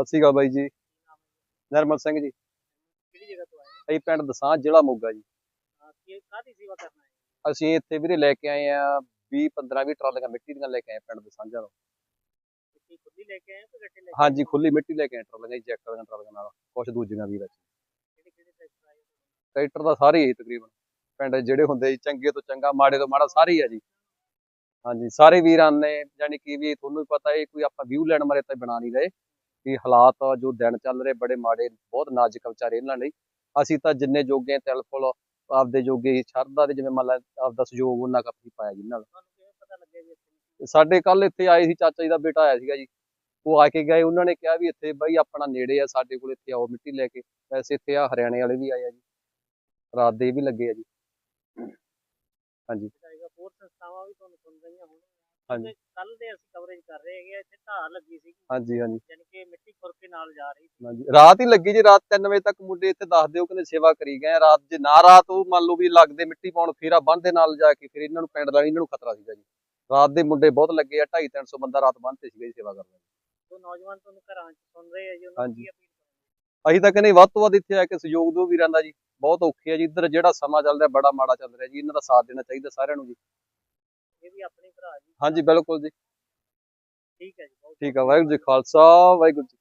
ਸਤਿ ਸ਼੍ਰੀ ਅਕਾਲ ਬਾਈ ਜੀ। ਨਰਮਲ ਸਿੰਘ ਜੀ। ਕਿਹੜੀ ਜਗ੍ਹਾ ਤੋਂ ਆਏ? ਅਸੀਂ ਪਿੰਡ ਦਸਾਂ ਜ਼ਿਲ੍ਹਾ ਮੋਗਾ ਜੀ। ਹਾਂ ਕੀ ਕਾਹਦੀ ਸੇਵਾ ਕਰਨਾ ਹੈ ਅਸੀਂ ਇੱਥੇ ਵੀਰੇ ਲੈ ਕੇ ਆਏ ਆ 20 15 20 ਟਰਾਲੀਆਂ ਮਿੱਟੀ ਦੀਆਂ ਲੈ ਕੇ ਆਏ ਪਿੰਡ ਦਸਾਂਝਾ ਤੋਂ। ਮਿੱਟੀ ਖੁੱਲੀ ਲੈ ਕੇ ਆਏ ਕਿ ਗੱਟੇ ਲੈ ਕੇ ਹਾਂਜੀ ਖੁੱਲੀ ਮਿੱਟੀ ਲੈ ਕੇ ਆਏ ਟਰਾਲੀਆਂ ਜੀ ਚੈੱਕ ਕਰਾਂਗੇ ਟਰਾਲੀਆਂ ਨਾਲ ਕੁਝ ਦੂਜੀਆਂ ਵੀ ਵਿੱਚ। ਟਰੈਕਟਰ ਤਾਂ ਸਾਰੇ ਹੀ ਤਕਰੀਬਨ। ਪਿੰਡ ਜਿਹੜੇ ਹੁੰਦੇ ਚੰਗੇ ਤੋਂ ਚੰਗਾ ਮਾੜੇ ਤੋਂ ਮਾੜਾ ਸਾਰੇ ਹੀ ਆ ਜੀ। ਹਾਂਜੀ ਸਾਰੇ ਵੀਰਾਂ ਨੇ ਯਾਨੀ ਕਿ ਵੀ ਤੁਹਾਨੂੰ ਵੀ ਪਤਾ ਹੈ ਕੋਈ ਆਪਾਂ ਵਿਊ ਲੈਣ ਮਾਰੇ ਤਾਂ ਬਣਾ ਨਹੀਂ ਰਹੇ। ਕਿ ਹਾਲਾਤ ਜੋ ਦਿਨ ਚੱਲ ਰਹੇ ਬੜੇ ਮਾੜੇ ਬਹੁਤ ਨਾਜ਼ੁਕ ਵਿਚਾਰੇ ਇਹਨਾਂ ਲਈ। ਅਸੀਂ ਤਾਂ ਜਿੰਨੇ ਜੋਗੇ ਤਿਲ ਫੁੱਲ ਆਪਦੇ ਜੋਗੇ ਸ਼ਰਧਾ ਦੇ ਜਿਵੇਂ ਮੰਨ ਲਾ ਆਪਦਾ ਸਹਿਯੋਗ ਉਹਨਾਂ ਕੱਪੀ ਪਾਇਆ ਜੀ ਨਾਲ ਸਾਡੇ ਕੱਲ ਇੱਥੇ ਆਏ ਸੀ ਚਾਚਾ ਜੀ ਦਾ ਬੇਟਾ ਆਇਆ ਸੀਗਾ ਜੀ। ਉਹ ਆ ਕੇ ਗਏ ਉਹਨਾਂ ਨੇ ਕਿਹਾ ਵੀ ਇੱਥੇ ਬਾਈ ਆਪਣਾ ਨੇੜੇ ਆ ਸਾਡੇ ਕੋਲ ਇੱਥੇ ਆਓ ਮਿੱਟੀ ਲੈ ਕੇ। ਵੈਸੇ ਇੱਥੇ ਆ ਹਰਿਆਣੇ ਵਾਲੇ ਵੀ ਆਏ ਆ ਜੀ। ਰਾਤ ਦੇ ਵੀ ਲੱਗੇ ਆ ਜੀ। ਜਾਏਗਾ ਹੋਰ ਸੰਸਥਾਵਾਂ ਵੀ ਤੁਹਾਨੂੰ ਸੁਣ ਰਹੀਆਂ ਹੋਣਗੀਆਂ। ਹਾਂਜੀ। ਕੱਲ ਦੇ ਅਸੀਂ ਕਵਰੇਜ ਕਰ ਰਹੇ ਹੈਗੇ ਇੱਥੇ ਢਾਹ ਲੱਗੀ ਸੀ ਹਾਂਜੀ ਹਾਂਜੀ। ਯਾਨੀ ਕਿ ਮਿੱਟੀ ਖੁਰ ਕੇ ਨਾਲ ਜਾ ਰਹੀ ਸੀ। ਹਾਂਜੀ। ਰਾਤ ਹੀ ਲੱਗੀ ਜੀ ਰਾਤ 3 ਵਜੇ ਤੱਕ ਮੁੰਡੇ ਇੱਥੇ ਦੱਸ ਦਿਓ ਕਹਿੰਦੇ ਸੇਵਾ ਕਰੀ ਗਏ ਆ। ਰਾਤ ਜੇ ਨਾ ਰਾਤ ਉਹ ਮੰਨ ਲਓ ਵੀ ਲੱਗਦੇ ਮਿੱਟੀ ਪਾਉਣ ਫੇਰਾ ਬੰਨ ਦੇ ਨਾਲ ਜਾ ਕੇ ਫਿਰ ਇਹਨਾਂ ਨੂੰ ਪਿੰਡ ਵਾਲੀ ਇਹਨਾਂ ਨੂੰ ਖਤਰਾ ਸੀਗਾ ਜੀ। ਰਾਤ ਦੇ ਮੁੰਡੇ ਬਹੁਤ ਲੱਗੇ ਆ 2.5 300 ਬੰਦਾ ਰਾਤ ਬੰਨ੍ਹਤੇ ਸੀਗਾ ਜੀ ਸੇਵਾ ਕਰਨ ਜੋ ਨੌਜਵਾਨ ਤੁਹਾਨੂੰ ਘਰਾਂ 'ਚ ਸੁਣ ਰਹੇ ਆ ਜੀ ਉਹਨਾਂ ਨੂੰ ਹਾਂਜੀ। ਕੀ ਅਪੀਲ ਕਰੋਗੇ? ਅਸੀਂ ਤਾਂ ਕਹਿੰਦੇ ਵੱਧ ਤੋਂ ਵੱਧ ਇੱਥੇ ਆ ਕੇ ਸਹਿਯੋਗ ਦਿਓ ਵੀਰਾਂ ਦਾ ਜੀ। ਬਹੁਤ ਔਖੇ ਆ ਜੀ ਇੱਧਰ ਜਿਹੜਾ ਸਮਾਂ ਚੱਲ ਰਿਹਾ ਬੜਾ ਮਾੜਾ ਚੱਲ ਰਿਹਾ ਜੀ। ਇਹਨਾਂ ਦਾ ਸਾਥ ਦੇਣਾ ਚਾਹੀਦਾ ਸਾਰਿਆਂ ਨੂੰ ਜੀ। ਇਹ ਵੀ ਆਪਣੇ ਭਰਾ ਜੀ। ਹਾਂਜੀ ਬਿਲਕੁਲ ਜੀ। ਠੀਕ ਹੈ ਜੀ ਠੀਕ ਆ ਵਾਹਿਗੁਰੂ ਜੀ ਖਾਲਸਾ ਵਾਹਿਗੁਰੂ ਜੀ